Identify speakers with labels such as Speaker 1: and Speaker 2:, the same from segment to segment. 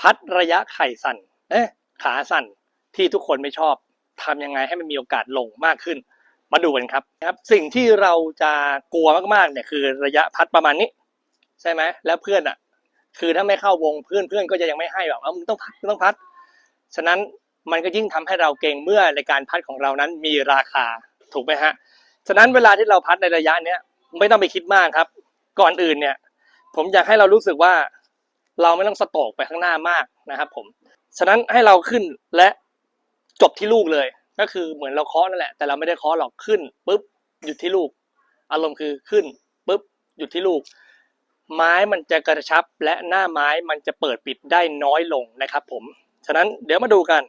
Speaker 1: พัดระยะไข่สั่น เอ๊ะ ขาสั่นที่ทุกคนไม่ชอบทำยังไงให้มันมีโอกาสลงมากขึ้น มาดูกันครับครับ สิ่งที่เราจะกลัวมากๆเนี่ยคือระยะพัดประมาณนี้ ใช่ไหมแล้วเพื่อนอะ คือถ้าไม่เข้าวงเพื่อนเพื่อนก็จะยังไม่ให้แบบเอามึงต้องพัดมึงต้องพัด ฉะนั้นมันก็ยิ่งทำให้เราเก่งเมื่อในการพัดของเรานั้นมีราคาถูกไหมฮะ ฉะนั้นเวลาที่เราพัดในระยะเนี้ยไม่ต้องไปคิดมากครับ ก่อนอื่นเนี่ย ผมอยากให้เรารู้สึกว่า เราไม่ต้องสโตกไปข้างหน้ามากนะครับผม ฉะนั้นให้เราขึ้นและจบที่ลูกเลย ก็คือเหมือนเราเคาะนั่นแหละ แต่เราไม่ได้เคาะหรอกขึ้นปุ๊บหยุดที่ลูก อารมณ์คือขึ้นปุ๊บหยุดที่ลูก ไม้มันจะกระชับและหน้าไม้มันจะเปิดปิดได้น้อยลงนะครับ ผม ฉะนั้นเดี๋ยวมาดูกัน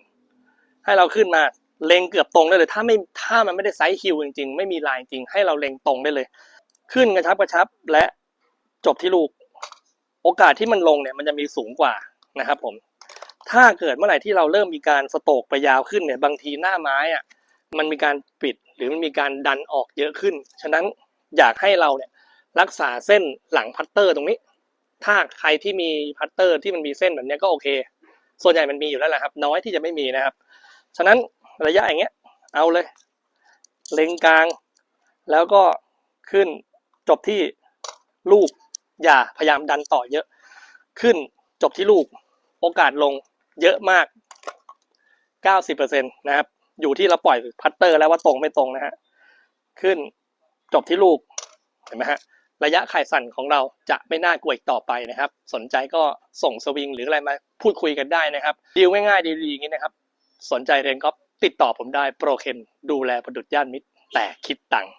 Speaker 1: ให้เราขึ้นมาเล็งเกือบตรงได้เลย ถ้าไม่ถ้ามันไม่ได้ไซส์ฮิวจริงๆ ไม่มีลายจริงให้เราเล็งตรงได้เลย ขึ้นกระชับกระชับและจบที่ลูก โอกาสที่มันลงเนี่ยมันจะมีสูงกว่านะครับผม ถ้าเกิดเมื่อไหร่ที่เราเริ่มมีการสโตกไปยาวขึ้นเนี่ยบางทีหน้าไม้อะมันมีการปิดหรือมันมีการดันออกเยอะขึ้น ฉะนั้นอยากให้เราเนี่ยรักษาเส้นหลังพัตเตอร์ตรงนี้ ถ้าใครที่มีพัตเตอร์ที่มันมีเส้นแบบนี้ก็โอเค ส่วนใหญ่มันมีอยู่แล้วแหละครับ น้อยที่จะไม่มีนะครับ ฉะนั้นระยะอย่างเงี้ย เอาเลย เล็งกลาง แล้วก็ขึ้นจบที่ลูก อย่าพยายามดันต่อเยอะ ขึ้นจบที่ลูก โอกาสลงเยอะมาก 90%นะครับ อยู่ที่เราปล่อยพัตเตอร์แล้วว่าตรงไม่ตรงนะฮะ ขึ้นจบที่ลูก เห็นไหมฮะ ระยะไข่สั่นของเราจะไม่น่ากลัวอีกต่อไปนะครับ สนใจก็ส่งสวิงหรืออะไรมาพูดคุยกันได้นะครับ ดีลง่ายๆดีๆอย่างนี้นะครับ สนใจเรียนก็ติดต่อผมได้โปรเคนดูแลประดุจย่านมิตรแต่คิดตังค์